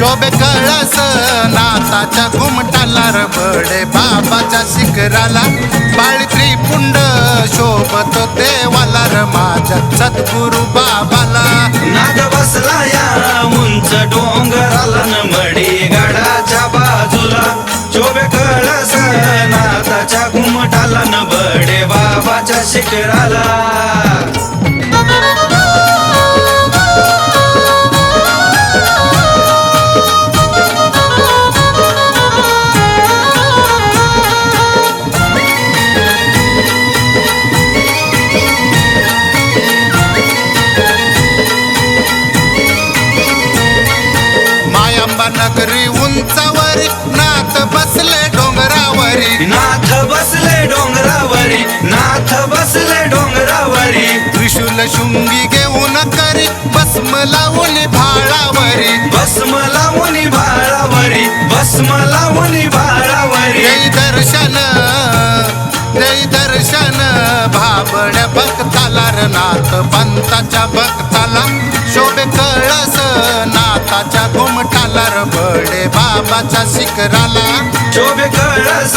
शोभे कळस. नाताच्या घुमटाला रबडे बाबाच्या शिखराला बाळी त्रिपुंड शोभत देवाला र माझ्या सद्गुरु बाबाला. नाद बसला या उंच डोंगराला न गडाच्या बाजूला. शोभे कळस. नाथाच्या घुमटाला न बडे बाबाच्या शिखराला. मायांबा नगरी उंचावरी नाथ बसले डोंगरावरी. नाथ बसले डोंगरावरी नाथ बसले डोंगरावरी. त्रिशूल शुंगी घेऊन करी भस्म लावून भाळावरी. भस्म लावणी भाळावरी भस्म लावणी भाळावरी. दर्शन जय दर्शन भाबड्या भक्ताला नाथ पंताच्या भक्ताला बाबाच्या शिखराला शोभे कळस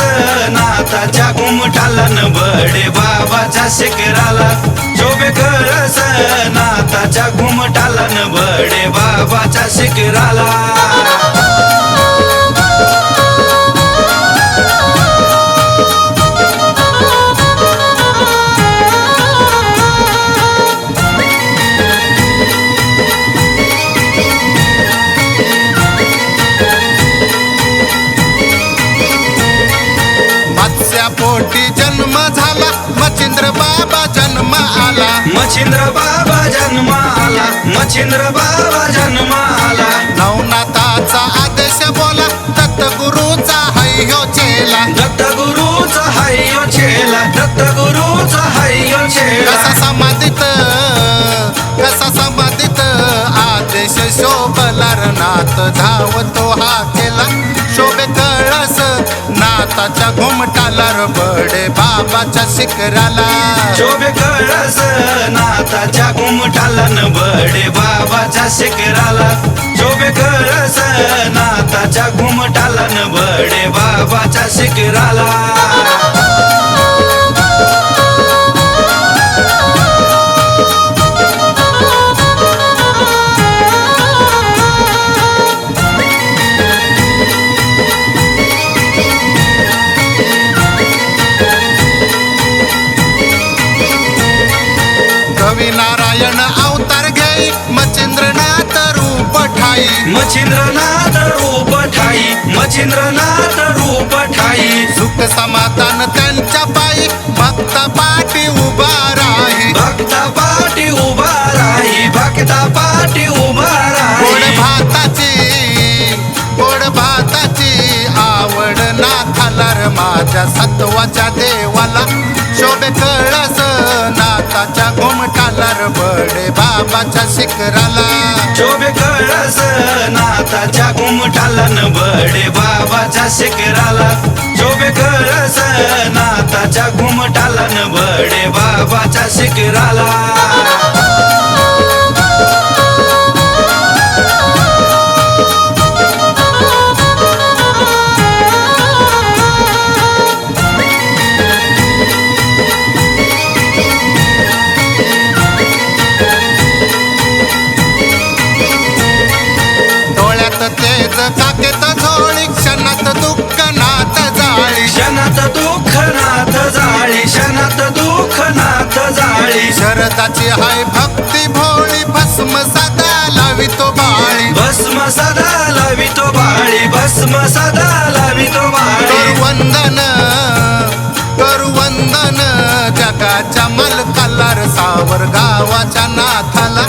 नाथाच्या घुमटाला न बडे बाबाच्या शिखराला शोभे कळस नाथाच्या घुमटाला न बडे मत्स्या पोटी जन्म झाला. मचिंद्र बाबा जन्म आला. मच्छिंद्र बाबा जन्म आला. मच्छिंद्र बाबा जन्म आला. नवनाथाचा आदेश बोला. दत्त गुरुचा हयो चेला. दत्त गुरुचा हायो छेला दत्त गुरुचा हायो छेला कसा समाधित कसा समाधित? आदेश शोभलार नाथ धावतो हा केला शोभे कळस घुमटाला र बडे बाबाच्या शिखराला. शोभे कळस नाताच्या घुमटाला न बाबाच्या शिखराला. शोभे कळस नाताच्या घुमटाला न बडे बाबाच्या ठाई मच्छिंद्रनाथ रूप ठाई मच्छिंद्रनाथ रूप ठाई सुख समाधान त्यांच्या पायी भक्त पाठी उभा राही। भक्ता पाठी उभा राही भक्ता पाठी उभा गोड राही भाताची गोड भाताची आवड नाथाला माझ्या सत्वाच्या देवाला. शोभे कळस नाथाच्या घुमटाला बडे बाबाच्या शिखराला. न बडे बाबाच्या शिखराला शोभे कळस नाताच्या घुमटाला न बडे बाबाच्या शिखराला शरदाची हाय भक्ती भोळी भस्म सदा लावी तो बाळी. भस्म सदा लावितो बाळी भस्म सदा लावितो बाळी. करू वंदन करू वंदन जगाच्या मलकाला र सावर गावाच्या नाथाला.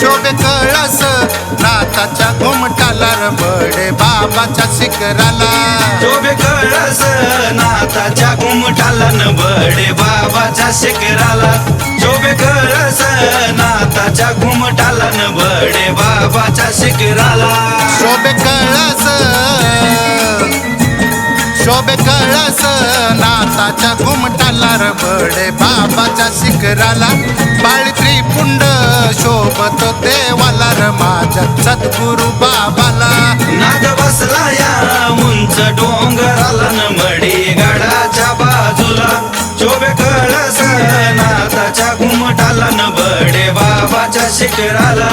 शोभे कळस नाथाच्या घुमटाला बडे बाबाच्या शिखराला. शोभे कळस नाथाच्या घुमटाला न बडे बाबाच्या शिखराला शोभे कळस नाथाच्या घुमटाला न बडे बाबाच्या शिखराला शोभे कळस शोभे कळस नाथाच्या घुमटाला र बडे बाबाच्या शिखराला. बाळी त्रिपुंड शोभत देवाला माझ्या सद्गुरु बाबाला. नाद बसला या उंच डोंगराला न मडी गडाच्या बाजूला. शोभे कळसनाथाच्या घुमटाला न बडे बाबाच्या शिखराला.